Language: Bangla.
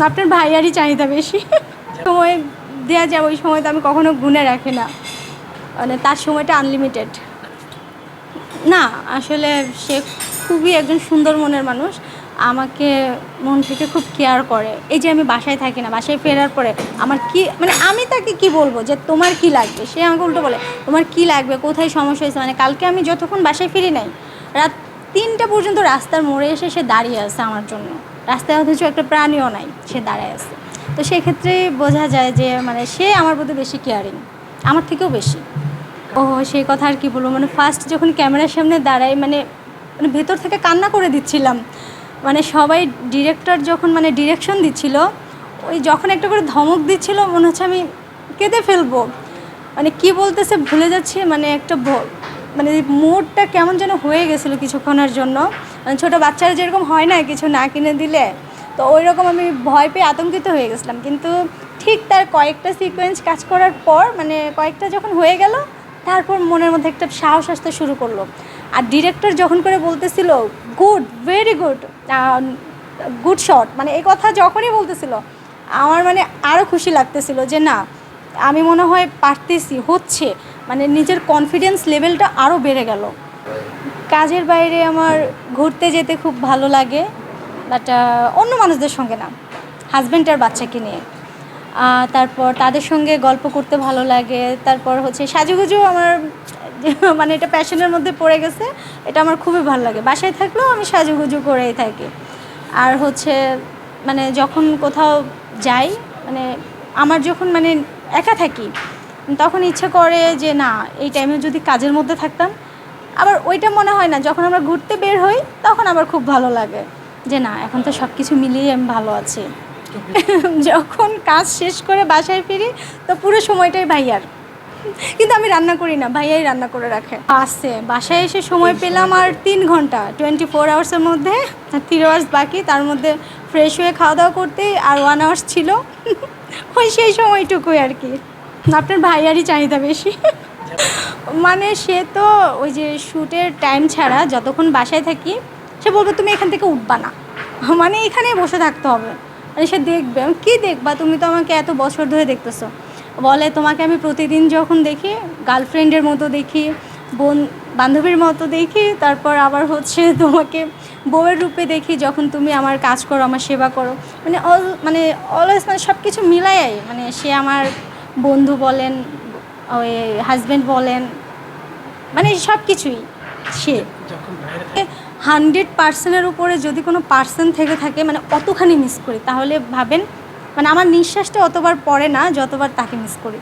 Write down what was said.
আপনার ভাইয়ারই চাহিদা বেশি। সময় দেওয়া যায়, ওই সময় তো আমি কখনো গুনে রাখি না। মানে তার সময়টা আনলিমিটেড না, আসলে সে খুবই একজন সুন্দর মনের মানুষ। আমাকে মন থেকে খুব কেয়ার করে। এই যে আমি বাসায় থাকি না, বাসায় ফেরার পরে আমার কি মানে আমি তাকে কি বলব যে তোমার কি লাগবে? সে আমাকে উল্টো বলে, তোমার কি লাগবে? কোথায় সমস্যা হয়েছে? মানে কালকে আমি যতক্ষণ বাসায় ফিরি নাই, রাত তিনটা পর্যন্ত রাস্তার মোড়ে এসে সে দাঁড়িয়ে আছে আমার জন্য। রাস্তায় অথচ একটা প্রাণীও নাই, সে দাঁড়ায় আছে। তো সেক্ষেত্রে বোঝা যায় যে মানে সে আমার প্রতি বেশি কেয়ারিং আমার থেকেও বেশি। ও, সেই কথা আর কি বলব মানে ফার্স্ট যখন ক্যামেরার সামনে দাঁড়াই মানে মানে ভেতর থেকে কান্না করে দিচ্ছিলাম। মানে সবাই ডিরেক্টর যখন মানে ডিরেকশন দিচ্ছিল, ওই যখন একটা করে ধমক দিচ্ছিল, মনে হচ্ছে আমি কেঁদে ফেলব। মানে কি বলতেছে ভুলে যাচ্ছি মানে একটা মানে মুডটা কেমন যেন হয়ে গেছিল কিছুক্ষণের জন্য। মানে ছোটো বাচ্চারা যেরকম হয় না, কিছু না কিনে দিলে, তো ওই রকম আমি ভয় পেয়ে আতঙ্কিত হয়ে গেছিলাম। কিন্তু ঠিক তার কয়েকটা সিকোয়েন্স কাজ করার পর মানে কয়েকটা যখন হয়ে গেল, তারপর মনের মধ্যে একটা সাহস আসতে শুরু করল। আর ডিরেক্টর যখন করে বলতেছিল good very good good shot মানে এই কথা যখনই বলতেছিল, আমার মানে আরও খুশি লাগতেছিল যে না, আমি মনে হয় পারতেছি, হচ্ছে। মানে নিজের কনফিডেন্স লেভেলটা আরও বেড়ে গেল। কাজের বাইরে আমার ঘুরতে যেতে খুব ভালো লাগে বাট অন্য মানুষদের সঙ্গে না হাজব্যান্ড আর বাচ্চাকে নিয়ে। তারপর তাদের সঙ্গে গল্প করতে ভালো লাগে, তারপর হচ্ছে সাজুগুজু আমার মানে এটা প্যাশনের মধ্যে পড়ে গেছে, এটা আমার খুবই ভালো লাগে। বাসায় থাকলেও আমি সাজুগুজু করেই থাকি। আর হচ্ছে মানে যখন কোথাও যাই মানে আমার যখন মানে একা থাকি তখন ইচ্ছে করে যে না, এই টাইমে যদি কাজের মধ্যে থাকতাম। আবার ওইটা মনে হয় না, যখন আমরা ঘুরতে বের হই, তখন আমার খুব ভালো লাগে যে না, এখন তো সব কিছু মিলিয়ে আমি ভালো আছি। যখন কাজ শেষ করে বাসায় ফিরি, তো পুরো সময়টাই ভাইয়ার। কিন্তু আমি রান্না করি না, ভাইয়াই রান্না করে রাখে। আসছে, বাসায় এসে সময় পেলাম আর তিন ঘণ্টা টোয়েন্টি ফোর আওয়ার্সের মধ্যে। থ্রি আওয়ার্স বাকি, তার মধ্যে ফ্রেশ হয়ে খাওয়া দাওয়া করতে আর ওয়ান আওয়ার্স ছিল। ওই সেই সময়টুকুই আর কি। আপনার ভাইয়ারই চাহিদা বেশি। মানে সে তো ওই যে শ্যুটের টাইম ছাড়া যতক্ষণ বাসায় থাকি, সে বলবে, তুমি এখান থেকে উঠবা না। মানে এখানেই বসে থাকতে হবে। মানে সে দেখবে কি দেখবা? তুমি তো আমাকে এত বছর ধরে দেখতেছো। বলে, তোমাকে আমি প্রতিদিন যখন দেখি গার্লফ্রেন্ডের মতো দেখি, বোন, বান্ধবীর মতো দেখি, তারপর আবার হচ্ছে তোমাকে বউয়ের রূপে দেখি, যখন তুমি আমার কাজ করো, আমার সেবা করো। মানে অল মানে অলওয়েজ মানে সব কিছু মিলাই মানে সে আমার বন্ধু বলেন ওই হাজব্যান্ড বলেন মানে সব কিছুই সে। হান্ড্রেড পার্সেন্টের উপরে যদি কোনো পার্সেন্ট থেকে থাকে মানে অতখানি মিস করি তাহলে ভাবেন মানে আমার নিঃশ্বাসটা অতবার পড়ে না যতবার তাকে মিস করি।